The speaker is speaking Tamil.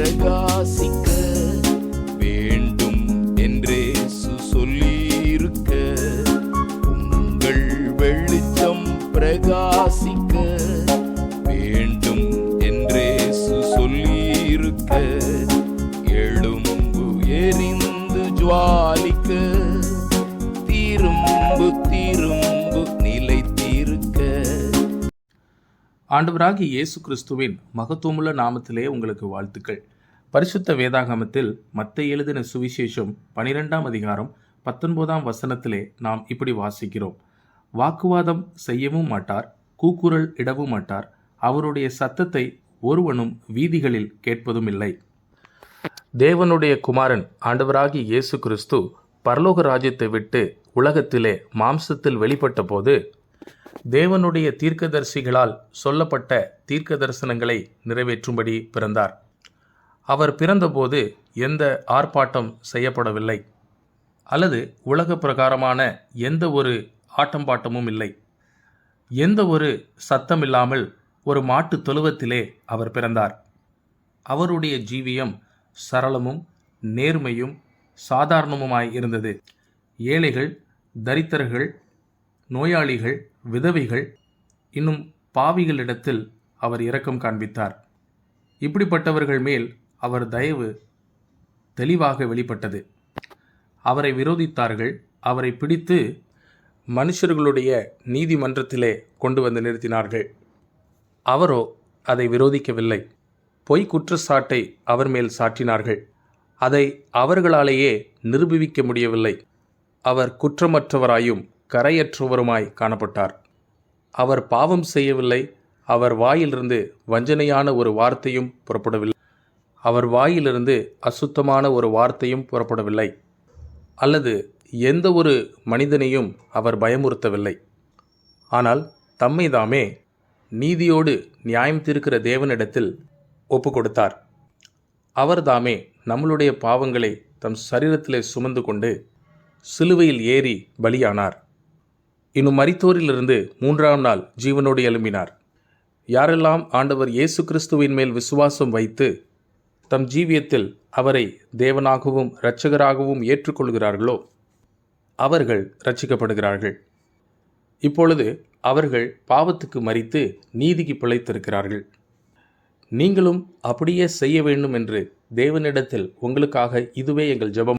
பிரகாசிக்க வேண்டும் என்றே சொல்லியிருக்க. உங்கள் வெளிச்சம் பிரகாசிக்க வேண்டும் என்றே சொல்லியிருக்க. எழும்பு எரிந்து ஜுவாலிக்க ஆண்டவராகி இயேசு கிறிஸ்துவின் மகத்துவமுள்ள நாமத்திலே உங்களுக்கு வாழ்த்துக்கள். பரிசுத்த வேதாகமத்தில் மத்தை எழுதின சுவிசேஷம் பனிரெண்டாம் அதிகாரம் பத்தொன்பதாம் வசனத்திலே நாம் இப்படி வாசிக்கிறோம். வாக்குவாதம் செய்யவும் மாட்டார் கூக்குரல் இடவும் மாட்டார் அவருடைய சத்தத்தை ஒருவனும் வீதிகளில் கேட்பதும் இல்லை தேவனுடைய குமாரன் ஆண்டவராகி இயேசு கிறிஸ்து பரலோக ராஜ்யத்தை விட்டு உலகத்திலே மாம்சத்தில் வெளிப்பட்ட போது தேவனுடைய தீர்க்கதரிசிகளால் சொல்லப்பட்ட தீர்க்க தரிசனங்களை நிறைவேற்றும்படி பிறந்தார். அவர் பிறந்தபோது எந்த ஆர்ப்பாட்டம் செய்யப்படவில்லை. அல்லது உலக பிரகாரமான எந்த ஒரு ஆட்டம்பாட்டமும் இல்லை. எந்த ஒரு சத்தம் இல்லாமல் ஒரு மாட்டு தொழுவத்திலே அவர் பிறந்தார். அவருடைய ஜீவியம் சரளமும் நேர்மையும் சாதாரணமுமாய் இருந்தது. ஏழைகள் தரித்திரர்கள் நோயாளிகள் விதவைகள் இன்னும் பாவிகளிடத்தில் அவர் இரக்கம் காண்பித்தார். இப்படிப்பட்டவர்கள் மேல் அவர் தயவு தெளிவாக வெளிப்பட்டது. அவரை விரோதித்தார்கள் அவரை பிடித்து மனுஷர்களுடைய நீதிமன்றத்திலே கொண்டு வந்து நிறுத்தினார்கள். அவரோ அதை விரோதிக்கவில்லை. பொய் குற்றச்சாட்டை அவர் மேல் சாட்டினார்கள் அதை அவர்களாலேயே நிரூபிக்க முடியவில்லை. அவர் குற்றமற்றவராயும் கரையற்றவருமாய் காணப்பட்டார். அவர் பாவம் செய்யவில்லை அவர் வாயிலிருந்து வஞ்சனையான ஒரு வார்த்தையும் புறப்படவில்லை. அவர் வாயிலிருந்து அசுத்தமான ஒரு வார்த்தையும் புறப்படவில்லை. அல்லது எந்த ஒரு மனிதனையும் அவர் பயமுறுத்தவில்லை. ஆனால் தம்மை தாமே நீதியோடு நியாயம் தீர்க்கிற தேவனிடத்தில் ஒப்பு கொடுத்தார். அவர்தாமே நம்மளுடைய பாவங்களை தம் சரீரத்திலே சுமந்து கொண்டு சிலுவையில் ஏறி பலியானார். இன்னும் மரித்தோரிலிருந்து மூன்றாம் நாள் ஜீவனோடு எழும்பினார். யாரெல்லாம் ஆண்டவர் இயேசு கிறிஸ்துவின் மேல் விசுவாசம் வைத்து தம் ஜீவியத்தில் அவரை தேவனாகவும் இரட்சகராகவும் ஏற்றுக்கொள்கிறார்களோ அவர்கள் ரட்சிக்கப்படுகிறார்கள் இப்பொழுது அவர்கள் பாவத்துக்கு மறித்து நீதிக்கு பிழைத்திருக்கிறார்கள். நீங்களும் அப்படியே செய்ய வேண்டும் என்று தேவனிடத்தில் உங்களுக்காக இதுவே எங்கள் ஜெபம்.